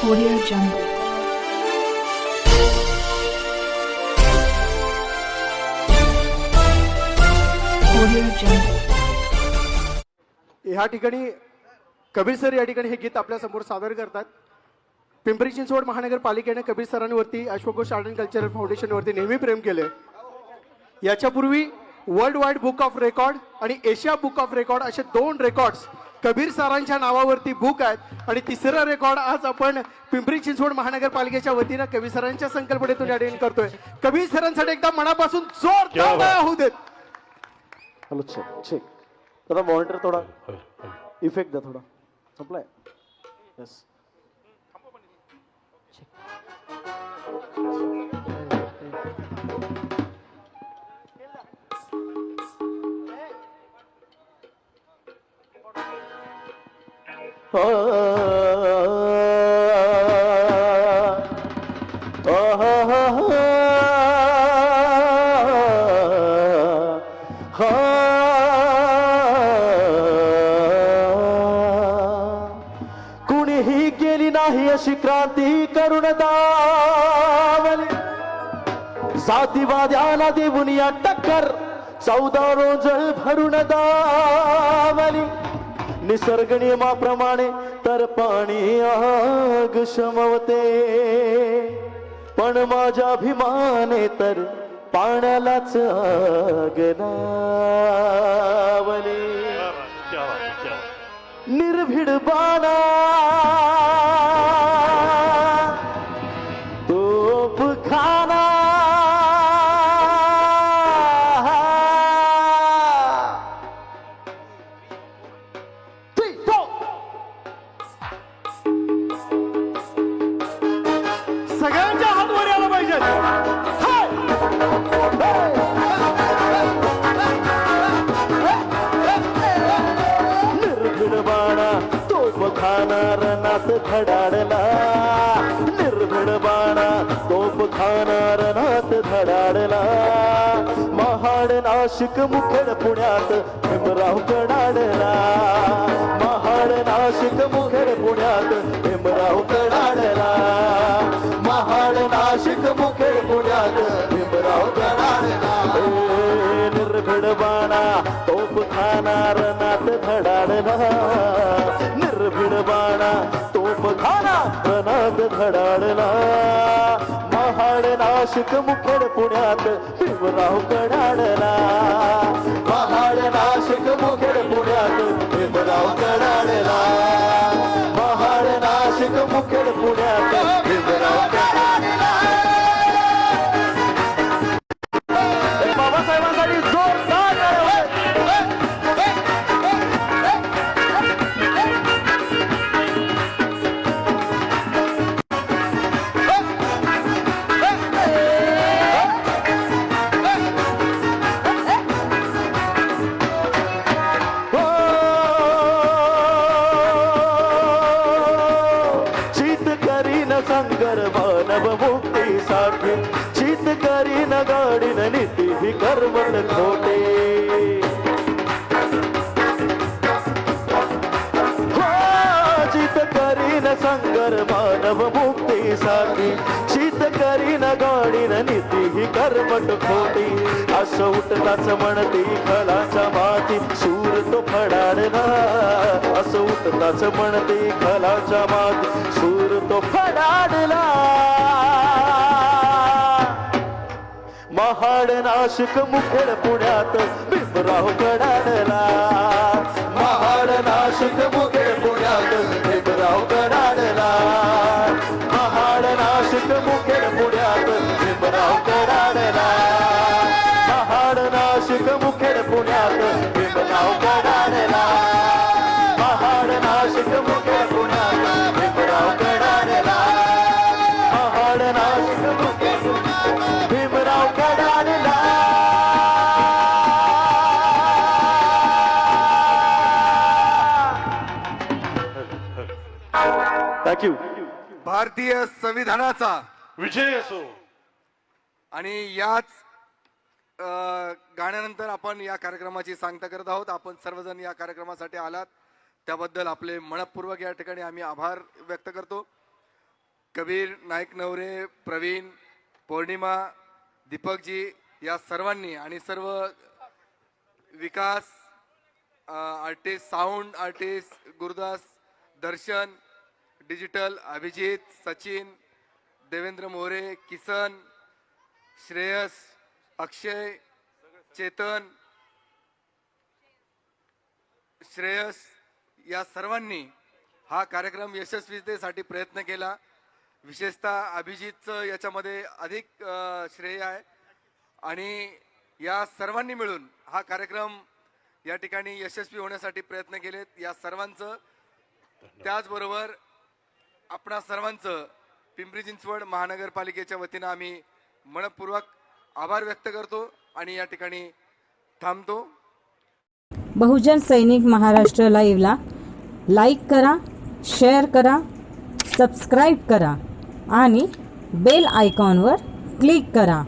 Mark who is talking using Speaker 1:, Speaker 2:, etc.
Speaker 1: Audio Jungle. Audio Jungle.
Speaker 2: ह्या ठिकाणी Kabir sir या ठिकाणी हे गीत आपल्यासमोर सादर करतात पिंपरी चिंचवड महानगरपालिकेने कबीर सरांवरती अश्वघोष आर्ट अँड कल्चरल फाउंडेशनवरती नेहमी प्रेम केले याच्यापूर्वी world wide book of record आणि एशिया बुक ऑफ रेकॉर्ड असे दोन रेकॉर्ड्स कबीर सरांच्या नावावरती बुक आहेत. आणि तिसरं रेकॉर्ड आज आपण पिंपरी चिंचवड महानगरपालिकेच्या वतीनं कबीर सरांच्या संकल्पनेतून या ठिकाणी करतोय. कबीर सरांसाठी एकदा मनापासून जोरदार टाळ्या होऊ देत.
Speaker 3: हॅलो चेक मॉनिटर थोडा. इफेक्ट द्या थोडा. संपलाय? येस कुणीही केली नाही अशी क्रांती करुण दावली जातीवाद्याला देऊन या टक्कर चौदा रोज भरून दावली निसर्ग नियमाप्रमाणे तर पाणी आग शमवते. पण माझ्या अभिमाने तर पाण्यालाच आग लावली. निर्भीड बाणा धडाडला. निर्भीड बाणा तोप खाणार नाथ धडाडला. महाड नाशिक मुखेड पुण्यात भीमराव कडाडला. महाड नाशिक मुखेड पुण्यात भीमराव कडाडला. महाड नाशिक मुखेड पुण्यात भीमराव कडाडला. ए, निर्भीड बाणा तोप खाणार नाथ धडाडला. निर्भीड बाणा तोप प्रनाद घडाडला. महाड नाशिक मुखेड पुण्यात भीमराव कडाडला मानव मुक्तीसाठी चित करी करीन गाडीन नीती ही कर्मण खोटे. हो, चित करीन संगर मानव मुक्तीसाठी चित करीन गाडीन नीती ही कर्मट खोटी. असं उठताच म्हणती खलाच्या माती सूर तो फडाडला असं उठताच म्हणती खलाच्या माती सूर तो फडाडला महाड नाशिक मुखेड पुण्यात. भीमराव कडाडला महाड नाशिक थँक्यू
Speaker 4: भारतीय संविधानाचा.
Speaker 5: विजय असो.
Speaker 4: आणि याच अ, गाण्यानंतर आपण या कार्यक्रमाची सांगता करत आहोत. आपण सर्वजण या कार्यक्रमासाठी आलात. त्याबद्दल आपले मनपूर्वक या ठिकाणी आम्ही आभार व्यक्त करतो. कबीर नाईक नवरे प्रवीण पौर्णिमा दीपकजी या सर्वांनी आणि सर्व Vikas artist sound artist Gurudas Darshan digital Abhijit Sachin Devendra More Kisan Shreyas Akshay Chetan Shreyas या सर्वांनी हा कार्यक्रम यशस्वीतेसाठी प्रयत्न केला. विशेषतः अभिजितचं याच्यामध्ये अधिक श्रेय आहे. आणि या सर्वांनी मिळून हा कार्यक्रम या ठिकाणी यशस्वी होण्यासाठी प्रयत्न केलेत. या सर्वांचं त्याचबरोबर आपणा सर्वांचं पिंपरी चिंचवड महानगरपालिकेच्या वतीनं आम्ही मनपूर्वक आभार व्यक्त करतो आणि या ठिकाणी थांबतो.
Speaker 5: बहुजन सैनिक महाराष्ट्र लाईव्हला लाईक करा शेअर करा सबस्क्राईब करा आणि बेल आयकॉनवर क्लिक करा.